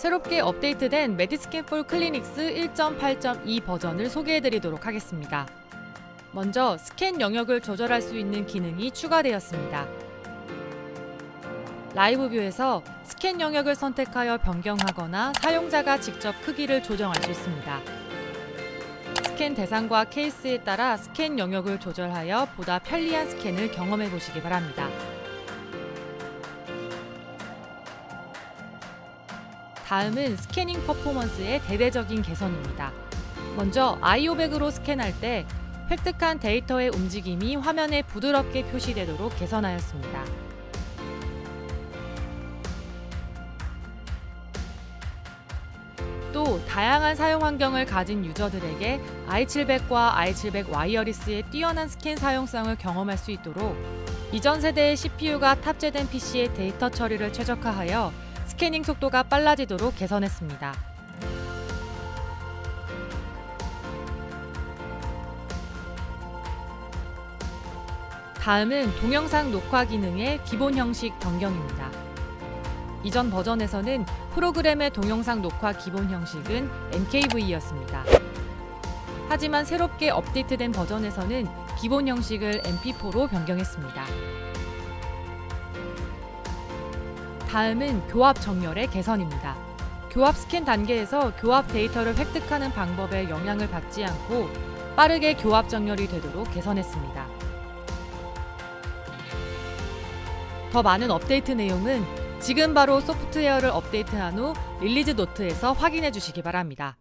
새롭게 업데이트된 메디스캔 폴 클리닉스 1.8.2 버전을 소개해드리도록 하겠습니다. 먼저 스캔 영역을 조절할 수 있는 기능이 추가되었습니다. 라이브 뷰에서 스캔 영역을 선택하여 변경하거나 사용자가 직접 크기를 조정할 수 있습니다. 스캔 대상과 케이스에 따라 스캔 영역을 조절하여 보다 편리한 스캔을 경험해 보시기 바랍니다. 다음은 스캐닝 퍼포먼스의 대대적인 개선입니다. 먼저 아이오백으로 스캔할 때 획득한 데이터의 움직임이 화면에 부드럽게 표시되도록 개선하였습니다. 또 다양한 사용 환경을 가진 유저들에게 i700과 i700 와이어리스의 뛰어난 스캔 사용성을 경험할 수 있도록 이전 세대의 CPU가 탑재된 PC의 데이터 처리를 최적화하여 스캐닝 속도가 빨라지도록 개선했습니다. 다음은 동영상 녹화 기능의 기본 형식 변경입니다. 이전 버전에서는 프로그램의 동영상 녹화 기본 형식은 MKV였습니다. 하지만 새롭게 업데이트된 버전에서는 기본 형식을 MP4로 변경했습니다. 다음은 교합 정렬의 개선입니다. 교합 스캔 단계에서 교합 데이터를 획득하는 방법에 영향을 받지 않고 빠르게 교합 정렬이 되도록 개선했습니다. 더 많은 업데이트 내용은 지금 바로 소프트웨어를 업데이트한 후 릴리즈 노트에서 확인해 주시기 바랍니다.